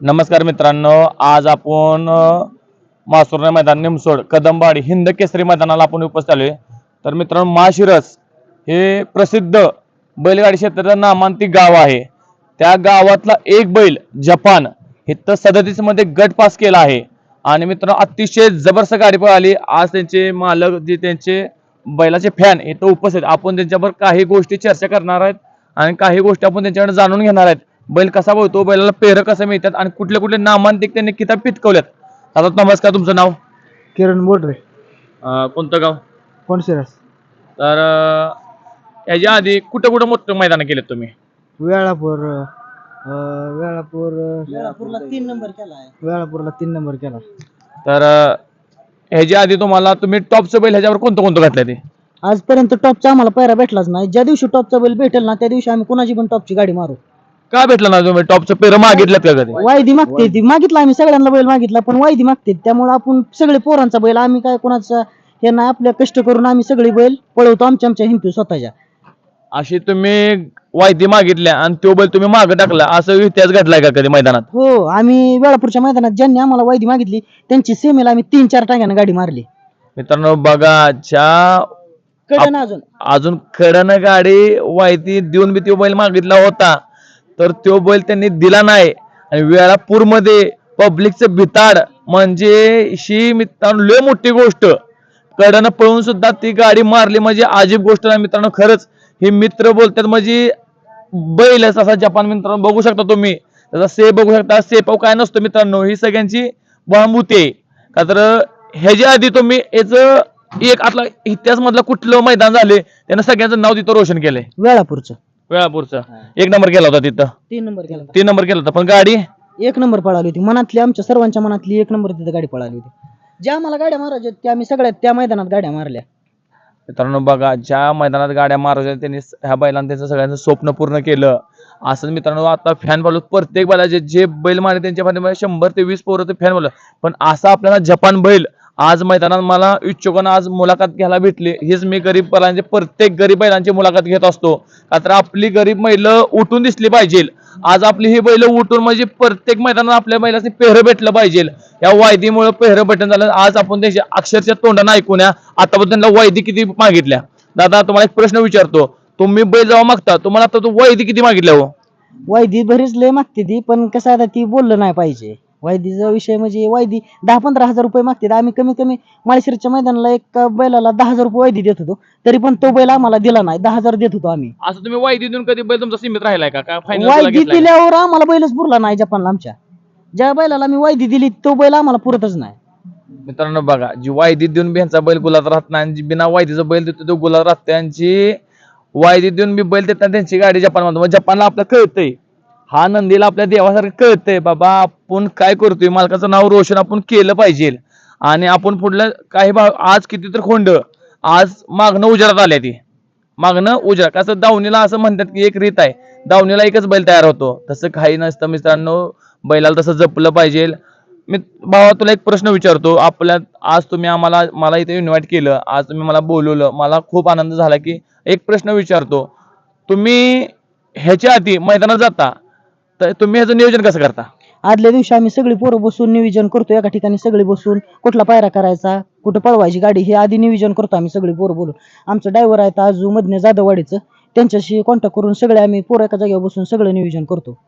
नमस्कार मित्रांनो आज आपण अ, मैदान निमसोड कदमवाडी हिंद केसरी मैदानाला आपण उपस्थित आलोय. तर मित्रांनो माशिरस हे प्रसिद्ध बैलगाडी क्षेत्राचं नामांतिक गाव आहे. त्या गावातला एक बैल जपान इथं सदतीसमध्ये गट पास केला आहे. आणि मित्रांनो अतिशय जबरदस्त गाडी पळाली आज त्यांचे मालक जे त्यांचे बैलाचे फॅन इथं उपस्थित. आपण त्यांच्यावर काही गोष्टी चर्चा करणार आहेत आणि काही गोष्टी आपण त्यांच्याकडे जाणून घेणार आहेत. बैल कसा बोलतो बैलाला पेरं कसं मिळतात आणि कुठले कुठले नामांतिक त्यांनी किताब पिटकवल्यात आता नमस्कार तुमचं नाव? किरण बोडरे. अं, कोणतं गाव? कोण शिरस तर अं, याच्या आधी कुठं कुठं मोठं मैदान केलेत तुम्ही? वेळापूर अं, वेळापूर वेळापूरला तीन नंबर केला आहे. वेळापूरला तीन नंबर केला. तर अं, ह्याच्या आधी तुम्हाला तुम्ही टॉपचं बैल ह्याच्यावर कोणतं कोणतं घातलं ते? आजपर्यंत टॉपचा आम्हाला पैरा भेटलाच नाही. ज्या दिवशी टॉपचा बैल भेटेल ना त्या दिवशी आम्ही कोणाची पण टॉपची गाडी मारू. का भेटलं ना तुम्ही? टॉपचं पेरं मागितलं का कधी? वायदी मागते ती. मागितला आम्ही सगळ्यांना बैल मागितला पण वायदी मागते त्यामुळे आपण सगळे पोरांचा बैल आम्ही काय कोणाचा हे नाही आपल्या कष्ट करून आम्ही सगळे बैल पळवतो आमच्या आमच्या हिमती स्वतःच्या. अशी तुम्ही वायदी मागितल्या आणि तो बैल तुम्ही मागं टाकला असं इतिहास घडलाय का कधी मैदानात? हो आम्ही वेळापूरच्या मैदानात ज्यांनी आम्हाला वायदी मागितली त्यांची सेमेला आम्ही तीन चार टांग्यानं गाडी मारली. मित्रांनो बघा ज्या कळलं ना अजून. अजून कडनं गाडी वायदी देऊन बी तो बैल मागितला होता. तर तो बैल त्यांनी दिला नाही. आणि वेळापूरमध्ये पब्लिकचं भिताड म्हणजे ही मित्रांनो लय मोठी गोष्ट. कडनं पळून सुद्धा ती गाडी मारली म्हणजे अजीब गोष्ट नाही मित्रांनो खरंच. हे मित्र बोलतात म्हणजे बैल असा जपान मित्रांनो बघू शकता तुम्ही. त्याचा सेफ बघू शकता सेफ काय नसतो मित्रांनो ही सगळ्यांची बांबुती आहे. का तर ह्याच्या आधी तुम्ही याचं एक आपला इतिहास मधलं कुठलं मैदान झाले त्यानं सगळ्यांचं नाव तिथं रोशन केलंय. वेळापूरचं. वेळापूरचं. एक नंबर केला होता तिथं. तीन नंबर केला तीन नंबर केला होता. पण गाडी? एक नंबर पळाली होती. मनातली आमच्या सर्वांच्या मनातली एक नंबर तिथे गाडी पळाली होती. ज्या आम्हाला गाड्या मारायच्या त्या आम्ही सगळ्यात त्या मैदानात गाड्या मारल्या. मित्रांनो बघा ज्या मैदानात गाड्या मारायच्या त्यांनी स- ह्या बैलांना त्यांचं सगळ्यांचं स्वप्न पूर्ण केलं. असं मित्रांनो आता फॅन बोलत प्रत्येक बैलाचे जे बैल मारे त्यांच्या पाठीमागे शंभर ते वीस पोरं ते फॅन बोलत पण असा आपल्याला जपान बैल आज मैदानात मला इच्छुकांना आज मुलाखत घ्यायला भेटली. हीच मी गरीब बैलांचे प्रत्येक गरीब बैलांची मुलाखत घेत असतो. का तर आपली गरीब बैल उठून दिसली पाहिजे. आज आपली ही बैल उठून म्हणजे प्रत्येक मैदानात आपल्या बैलाचे पेहरं भेटलं पाहिजे. या वायदीमुळे पेहरं भेटून झालं. आज आपण त्यांच्या अक्षरशः तोंडानं ऐकून या. आतापर्यंत त्यांना वायदी किती मागितल्या? दादा तुम्हाला एक प्रश्न विचारतो. तुम्ही बैल जेव्हा मागता तुम्हाला आता तो वायदी किती मागितल्या हो? वायदी बरीच लय मागते ती पण कसं आता ती बोललं नाही पाहिजे. वायदीचा विषय म्हणजे वायदी दहा पंधरा हजार रुपये मागते आम्ही कमी कमी माळशिरच्या मैदानाला एक बैलाला दहा हजार रुपये वायदी देत होतो. तरी पण तो बैल आम्हाला दिला नाही. दहा हजार देत होतो आम्ही. असं तुम्ही वायदी देऊन कधी बैल तुमचा सीमित राहिलाय का? का वायदी दिल्यावर आम्हाला बैलच पुरला नाही जपानला आमच्या. ज्या बैलाला मी वायदी दिली तो बैल आम्हाला पुरतच नाही. मित्रांनो बघा जी वायदी देऊन बी ह्यांचा बैल गुलात राहत नाही आणि जी बिना वायदीचा बैल देतो तो गुलात राहते जी वायदी देऊन बी बैल देतात त्यांची गाडी जपानमध्ये मग जपानला आपलं कळतंय. हा नंदीला आपल्या देवासारखं कळतंय बाबा आपण काय करतोय? मालकाचं नाव रोशन आपण केलं पाहिजे. आणि आपण पुढल्या काही भाग आज किती तर खोंड आज मागणं उजारात आल्या ती. मागणं उजरा कसं दावणीला असं म्हणतात की एक रीत आहे. दावणीला एकच बैल तयार होतो. तसं काही नसतं मित्रांनो बैलाला तसं जपलं पाहिजे. मी भावा तुला एक प्रश्न विचारतो. आपल्या आज तुम्ही आम्हाला मला इथे इन्व्हाइट केलं आज तुम्ही मला बोलवलं. मला खूप आनंद झाला की एक प्रश्न विचारतो. तुम्ही ह्याच्या आधी मैदानात जाता. तर तुम्ही ह्याचं नियोजन कसं करता? आदल्या दिवशी आम्ही सगळी पोरं बसून नियोजन करतो एका ठिकाणी सगळे बसून कुठला पायरा करायचा कुठं पळवायची गाडी हे आधी नियोजन करतो आम्ही सगळी पोरं बोलून. आमचं ड्रायव्हर आहे आजू मधने जाधववाडीचं त्यांच्याशी कॉन्टॅक्ट करून सगळे आम्ही पोरं एका जागेवर बसून सगळं नियोजन करतो.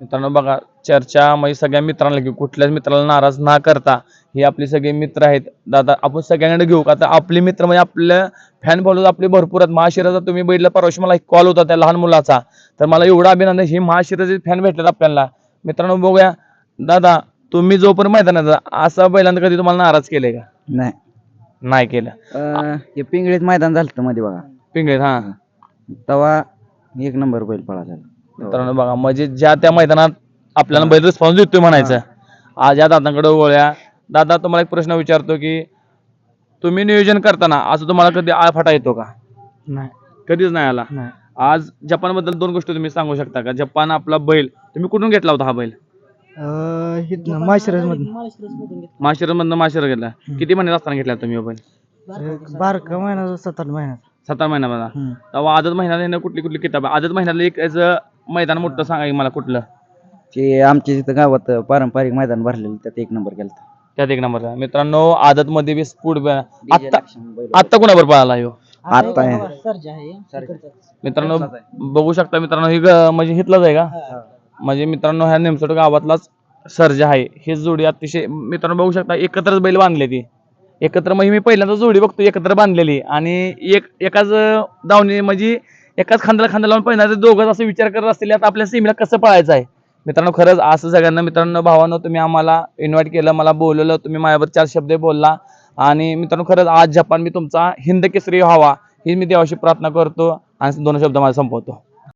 मित्रांनो बघा चर्चा म्हणजे सगळ्या मित्रांना घेऊ. कुठल्याच मित्राला नाराज ना करता. हे आपले सगळे मित्र आहेत. दादा आपण सगळ्यांकडे घेऊ का? आता आपले मित्र म्हणजे आपल्या फॅन फॉलोअर आपले भरपूर आहेत. महाशिराचा तुम्ही बैठला परवाशी मला एक कॉल होता त्या लहान मुलाचा. तर मला एवढं अभिनंदन हे महाशिराचे फॅन भेटलेत आपल्याला. मित्रांनो बघूया. दादा तुम्ही जोपर्यंत मैदानात असा बैलांना कधी तुम्हाला नाराज केलंय का? नाही. नाही केलं. हे पिंगळीत मैदान झालं मध्ये बघा. पिंगळीत हा. तेव्हा एक नंबर बैल पळाला मित्रांनो बघा म्हणजे ज्या त्या मैदानात आपल्याला बैल रिस्पॉन्स देतोय म्हणायचं आज या दादांकडे वळ्या. दादा तुम्हाला एक प्रश्न विचारतो की तुम्ही नियोजन करताना असं तुम्हाला कधी आळफाटा येतो का? नाही. कधीच नाही आला. नाही. आज जपानबद्दल दोन गोष्टी तुम्ही सांगू शकता का? जपान आपला बैल तुम्ही कुठून घेतला होता हा बैल? माशिरस मधून माशिरस मधनं माशिर घेतला. किती महिन्यात असताना घेतला तुम्ही हा बैल? बारका महिना सात आठ महिन्यात सात आठ महिन्यामध्ये तेव्हा आदत महिन्यात ह्यानं कुठली कुठली किताब आदत महिन्यातलं एक याचं मैदान मोठं सांगा की मला कुठलं? ते आमच्या तिथं गावात पारंपरिक मैदान भरलेलं त्यात एक नंबर केला त्यात एक नंबर. मित्रांनो आदत मध्ये बी स्पूड आत्ता आत्ता कुणावर पळाला ह्यो? आता आहे. मित्रांनो बघू शकता मित्रांनो ही ग- म्हणजे हितलाच आहे का? म्हणजे मित्रांनो ह्या नेमसोट गावातलाच सर्जा आहे. ही जोडी अतिशय मित्रांनो बघू शकता एकत्रच बैल बांधले ती. एकत्र म्हणजे मी पहिल्यांदा जोडी बघतो एकत्र बांधलेली. आणि एक एकाच दावणी म्हणजे एकाच खांद्याला खांदा लावून पहिल्यांदा दोघं दोघंच असं विचार करत असतील आता आपल्या सीमेला कसं पळायचं आहे? मित्रांनो खरंच असं सगळ्यांना मित्रांनो भावानं तुम्ही आम्हाला इन्व्हाइट केलं मला बोलवलं तुम्ही माझ्यावर चार शब्द बोलला. आणि मित्रांनो खरंच आज जपान मी तुमचा हिंद केसरी व्हावा ही मी देवाशी प्रार्थना करतो आणि दोन शब्द मला संपवतो.